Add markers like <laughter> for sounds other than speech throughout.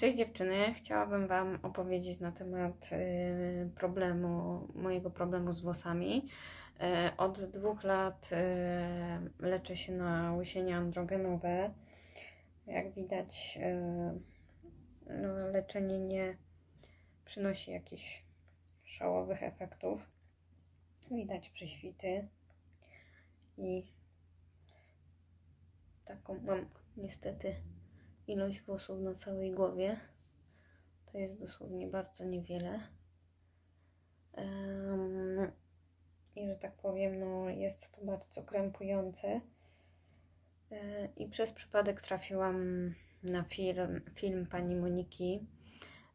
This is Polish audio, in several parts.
Cześć dziewczyny, chciałabym Wam opowiedzieć na temat y, problemu, mojego problemu z włosami. Y, Od dwóch lat y, leczę się na łysienie androgenowe. Jak widać, no, leczenie nie przynosi jakichś szałowych efektów. Widać prześwity i taką mam niestety ilość włosów na całej głowie. To jest dosłownie bardzo niewiele. I że tak powiem, no jest to bardzo krępujące. E, I przez przypadek trafiłam na film, film pani Moniki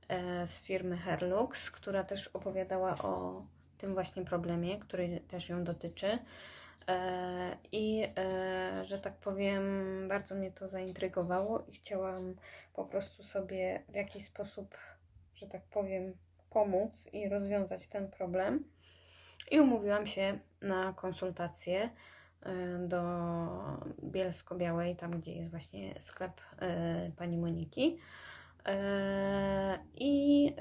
e, z firmy Herlux, która też opowiadała o tym właśnie problemie, który też ją dotyczy. E, I e, że tak powiem, bardzo mnie to zaintrygowało i chciałam po prostu sobie w jakiś sposób, że tak powiem, pomóc i rozwiązać ten problem. I umówiłam się na konsultację e, do Bielsko-Białej, tam gdzie jest właśnie sklep pani Moniki. I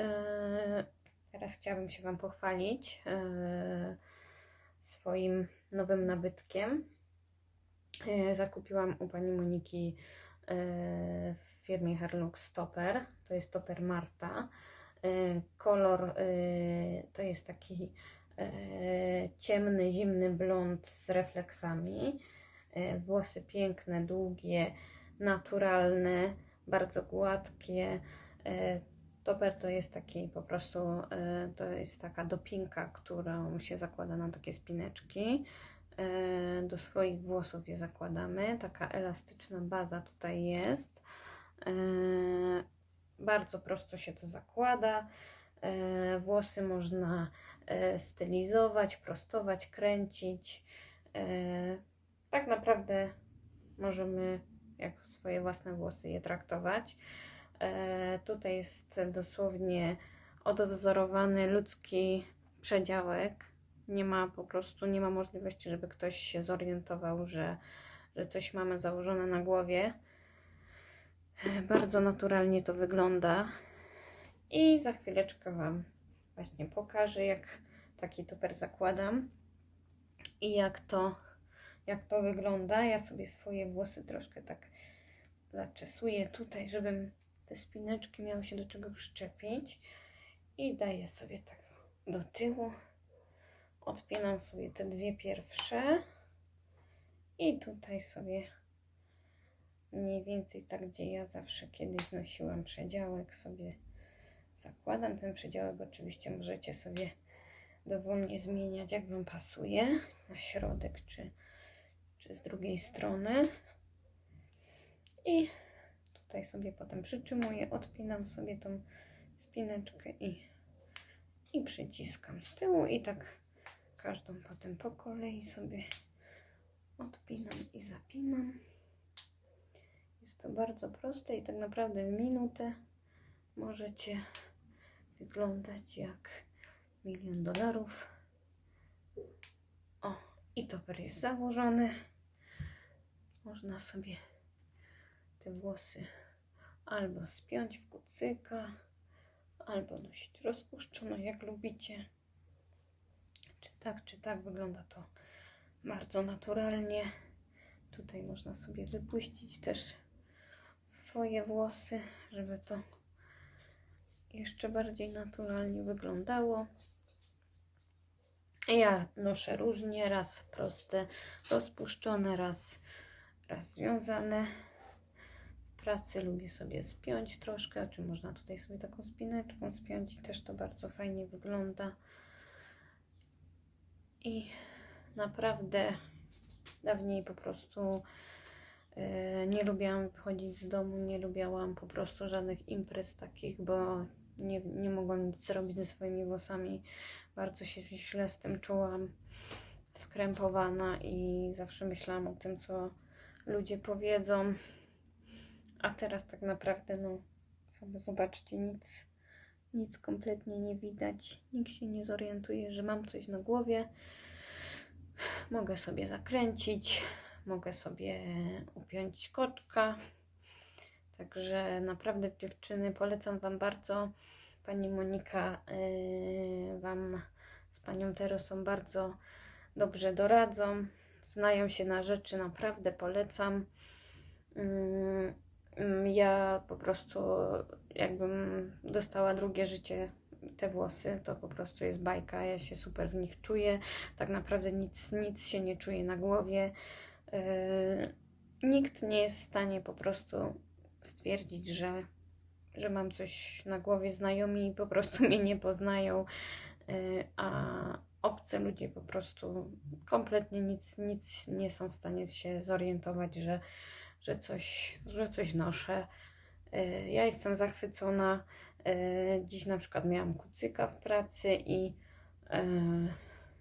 teraz chciałabym się Wam pochwalić swoim nowym nabytkiem. E, Zakupiłam u pani Moniki e, w firmie Herlux Stopper. To jest Stopper Marta. E, Kolor to jest taki ciemny, zimny blond z refleksami. Włosy piękne, długie, naturalne, bardzo gładkie. Topper to jest taki po prostu, e, to jest taka dopinka, którą się zakłada na takie spineczki. E, Do swoich włosów je zakładamy. Taka elastyczna baza tutaj jest. E, Bardzo prosto się to zakłada. Włosy można stylizować, prostować, kręcić. Tak naprawdę możemy jak swoje własne włosy je traktować. E, Tutaj jest dosłownie odwzorowany ludzki przedziałek. Nie ma po prostu, nie ma możliwości, żeby ktoś się zorientował, że, że coś mamy założone na głowie. Bardzo naturalnie to wygląda. I za chwileczkę Wam właśnie pokażę, jak taki tuper zakładam i jak to, jak to wygląda. Ja sobie swoje włosy troszkę tak zaczesuję tutaj, żebym te spineczki miały się do czego przyczepić. I daję sobie tak do tyłu. Odpinam sobie te dwie pierwsze. I tutaj sobie mniej więcej tak, gdzie ja zawsze kiedyś nosiłam przedziałek, sobie zakładam. Ten przedziałek oczywiście możecie sobie dowolnie zmieniać, jak Wam pasuje. Na środek czy, czy z drugiej strony. I tutaj sobie potem przytrzymuję, odpinam sobie tą spineczkę i, i przyciskam z tyłu i tak każdą potem po kolei sobie odpinam i zapinam. Jest to bardzo proste i tak naprawdę w minutę możecie wyglądać jak milion dolarów. O, i toper jest założony. Można sobie te włosy albo spiąć w kucyka, albo nosić rozpuszczono, jak lubicie. Czy tak, czy tak wygląda to bardzo naturalnie. Tutaj można sobie wypuścić też swoje włosy, żeby to jeszcze bardziej naturalnie wyglądało. Ja noszę różnie, raz proste, rozpuszczone, raz, raz związane. Pracy lubię sobie spiąć troszkę, czy można tutaj sobie taką spineczką spiąć i też to bardzo fajnie wygląda. I naprawdę dawniej po prostu e, nie lubiłam wychodzić z domu, nie lubiłam po prostu żadnych imprez takich, bo nie, nie mogłam nic zrobić ze swoimi włosami. Bardzo się źle z tym czułam, skrępowana i zawsze myślałam o tym, co ludzie powiedzą. A teraz tak naprawdę, no, sobie zobaczcie, nic, nic kompletnie nie widać. Nikt się nie zorientuje, że mam coś na głowie. Mogę sobie zakręcić, mogę sobie upiąć koczka. Także naprawdę dziewczyny polecam Wam bardzo. Pani Monika yy, Wam z Panią Teresą bardzo dobrze doradzą. Znają się na rzeczy, naprawdę polecam. Mm, Ja po prostu jakbym dostała drugie życie, te włosy, to po prostu jest bajka. Ja się super w nich czuję. Tak naprawdę nic, nic się nie czuję na głowie. Yy, Nikt nie jest w stanie po prostu stwierdzić, że, że mam coś na głowie. Znajomi po prostu <laughs> mnie nie poznają, yy, a obcy ludzie po prostu kompletnie nic, nic nie są w stanie się zorientować, że, że, coś, że coś noszę. Yy, Ja jestem zachwycona. Yy, Dziś na przykład miałam kucyka w pracy i yy,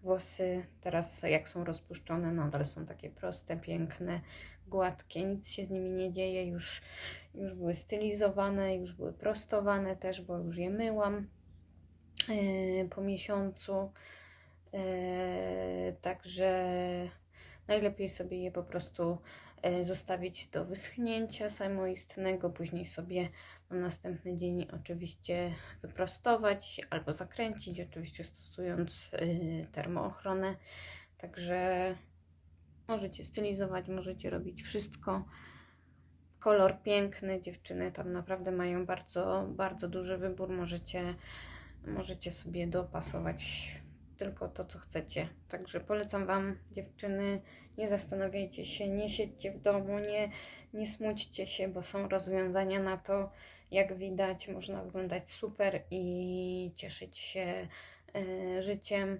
włosy teraz jak są rozpuszczone nadal są takie proste, piękne, gładkie, nic się z nimi nie dzieje, już, już były stylizowane, już były prostowane też, bo już je myłam po miesiącu. Także najlepiej sobie je po prostu yy, zostawić do wyschnięcia samoistnego, później sobie na następny dzień oczywiście wyprostować albo zakręcić, oczywiście stosując yy, termoochronę. Także możecie stylizować, możecie robić wszystko. Kolor piękny, dziewczyny tam naprawdę mają bardzo, bardzo duży wybór. Możecie, możecie sobie dopasować tylko to, co chcecie. Także polecam Wam, dziewczyny, nie zastanawiajcie się, nie siedźcie w domu, nie, nie smućcie się, bo są rozwiązania na to. Jak widać, można wyglądać super i cieszyć się e, życiem.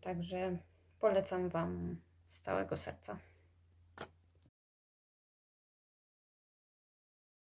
Także polecam Wam z całego serca.